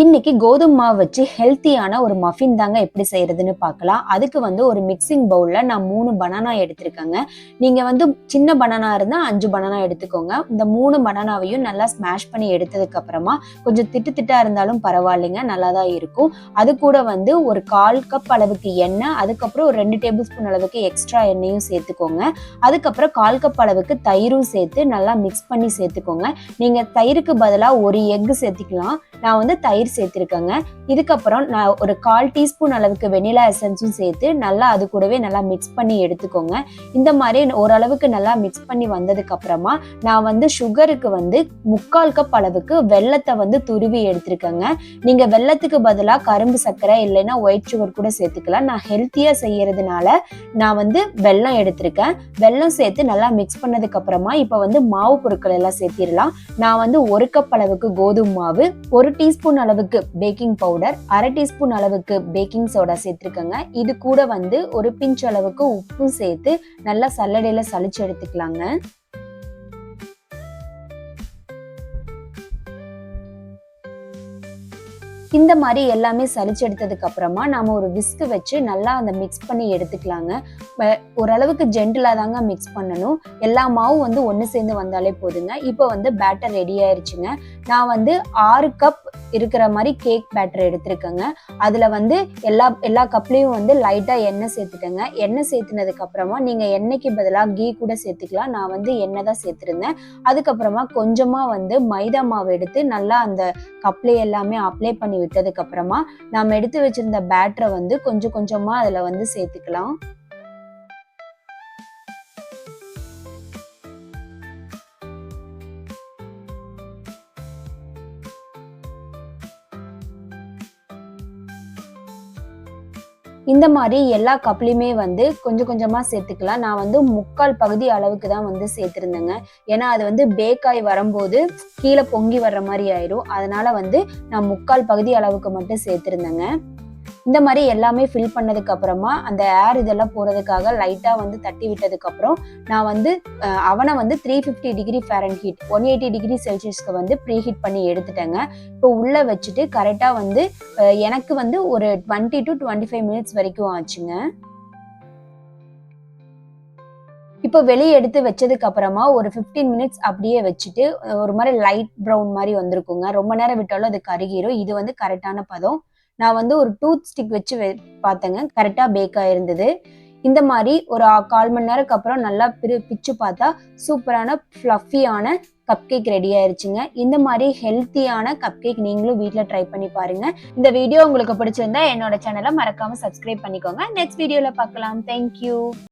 இன்னைக்கு கோதுமை மாவு வச்சு ஹெல்த்தியான ஒரு மஃபின் தாங்க எப்படி செய்யறதுன்னு பார்க்கலாம். அதுக்கு வந்து ஒரு மிக்சிங் பவுல்ல நான் மூணு பனானா எடுத்திருக்கேங்க. நீங்க வந்து சின்ன பனானா இருந்தா அஞ்சு பனானா எடுத்துக்கோங்க. இந்த மூணு பனானாவையும் நல்லா ஸ்மாஷ் பண்ணி எடுத்ததுக்கு அப்புறமா கொஞ்சம் திட்டு திட்டா இருந்தாலும் பரவாயில்லைங்க நல்லா தான் இருக்கும். அது கூட வந்து ஒரு கால் கப் அளவுக்கு எண்ணெய் அதுக்கப்புறம் ஒரு ரெண்டு டேபிள் ஸ்பூன் அளவுக்கு எக்ஸ்ட்ரா எண்ணெயும் சேர்த்துக்கோங்க. அதுக்கப்புறம் கால் கப் அளவுக்கு தயிரும் சேர்த்து நல்லா மிக்ஸ் பண்ணி சேர்த்துக்கோங்க. நீங்க தயிருக்கு பதிலாக ஒரு எக் சேர்த்திக்கலாம். நான் வந்து தயிர் சேர்த்துருக்கேங்க. இதுக்கப்புறம் நான் ஒரு கால் டீஸ்பூன் அளவுக்கு வெனிலா எசன்ஸும் சேர்த்து நல்லா அது கூடவே நல்லா மிக்ஸ் பண்ணி எடுத்துக்கோங்க. இந்த மாதிரி ஓரளவுக்கு நல்லா மிக்ஸ் பண்ணி வந்ததுக்கு அப்புறமா நான் வந்து சுகருக்கு வந்து முக்கால் கப் அளவுக்கு வெள்ளத்தை வந்து துருவி எடுத்திருக்கேங்க. நீங்க வெள்ளத்துக்கு பதிலாக கரும்பு சர்க்கரை இல்லைன்னா ஒயிட் சுகர் கூட சேர்த்துக்கலாம். நான் ஹெல்த்தியா செய்யறதுனால நான் வந்து வெல்லம் எடுத்திருக்கேன். வெல்லம் சேர்த்து நல்லா மிக்ஸ் பண்ணதுக்கு அப்புறமா இப்போ வந்து மாவு பொருட்கள் எல்லாம் சேர்த்திடலாம். நான் வந்து ஒரு கப் அளவுக்கு கோதுமை மாவு ஒரு டீஸ்பூன் அளவுக்கு பேக்கிங் பவுடர் அரை டீஸ்பூன் அளவுக்கு பேக்கிங் சோடா சேர்த்துருக்கேங்க. இது கூட வந்து ஒரு பிஞ்ச் அளவுக்கு உப்பும் சேர்த்து நல்லா சல்லடையில சலிச்சு எடுத்துக்கலாங்க. இந்த மாதிரி எல்லாமே சலிச்சு எடுத்ததுக்கு அப்புறமா நாம ஒரு விஸ்க் வச்சு நல்லா அந்த மிக்ஸ் பண்ணி எடுத்துக்கலாங்க. ஓரளவுக்கு ஜென்டிலா தாங்க மிக்ஸ் பண்ணணும். எல்லா மாவும் வந்து ஒன்று சேர்ந்து வந்தாலே போதுங்க. இப்போ வந்து பேட்டர் ரெடி ஆயிருச்சுங்க. நான் வந்து ஆறு கப் இருக்கிற மாதிரி கேக் பேட்டர் எடுத்திருக்கேங்க. அதுல வந்து எல்லா எல்லா கப்லயும் வந்து லைட்டா எண்ணெய் சேர்த்துட்டேங்க. எண்ணெய் சேர்த்துனதுக்கு அப்புறமா நீங்க எண்ணெய்க்கு பதிலாக கீ கூட சேர்த்துக்கலாம். நான் வந்து எண்ணெய் தான் சேர்த்துருந்தேன். அதுக்கப்புறமா கொஞ்சமா வந்து மைதா மாவு எடுத்து நல்லா அந்த கப்ல எல்லாமே அப்ளை பண்ணி விட்டதுக்கு அப்புறமா நாம் எடுத்து வச்சிருந்த பேட்டரை வந்து கொஞ்சம் கொஞ்சமா அதுல வந்து சேர்த்துக்கலாம். இந்த மாதிரி எல்லா கப்லையுமே வந்து கொஞ்சம் கொஞ்சமாக சேர்த்துக்கலாம். நான் வந்து முக்கால் பகுதி அளவுக்கு தான் வந்து சேர்த்துருந்தேங்க. ஏன்னா அது வந்து பேக்காய் வரும்போது கீழே பொங்கி வர்ற மாதிரி ஆயிரும். அதனால வந்து நான் முக்கால் பகுதி அளவுக்கு மட்டும் சேர்த்துருந்தேங்க. இந்த மாதிரி எல்லாமே ஃபில் பண்ணதுக்கு அப்புறமா அந்த ஏர் இதெல்லாம் போறதுக்காக லைட்டா வந்து தட்டி விட்டதுக்கு அப்புறம் நான் வந்து அவனை வந்து three fifty degree Fahrenheit one eighty degree செல்சியஸ்க்கு வந்து ப்ரீ ஹீட் பண்ணி எடுத்துட்டேங்க. இப்போ உள்ள வச்சுட்டு கரெக்டா வந்து எனக்கு வந்து ஒரு twenty to twenty five minutes வரைக்கும் ஆச்சுங்க. இப்போ வெளியே எடுத்து வச்சதுக்கு அப்புறமா ஒரு 15 மினிட்ஸ் அப்படியே வச்சுட்டு ஒரு மாதிரி லைட் ப்ரௌன் மாதிரி வந்திருக்குங்க. ரொம்ப நேரம் விட்டாலும் அது கருகிரும். இது வந்து கரெக்டான பதம். நான் வந்து ஒரு டூத் ஸ்டிக் வச்சு பார்த்தேங்க. கரெக்டாக பேக் ஆயிருந்தது. இந்த மாதிரி ஒரு கால் மணி நேரத்துக்கு அப்புறம் நல்லா பிரி பிச்சு பார்த்தா சூப்பரான ஃப்ளஃபியான கப் கேக் ரெடி ஆயிருச்சுங்க. இந்த மாதிரி ஹெல்த்தியான கப் கேக் நீங்களும் வீட்டில் ட்ரை பண்ணி பாருங்க. இந்த வீடியோ உங்களுக்கு பிடிச்சிருந்தா என்னோட சேனலை மறக்காம சப்ஸ்கிரைப் பண்ணிக்கோங்க. நெக்ஸ்ட் வீடியோல பார்க்கலாம். தேங்க்யூ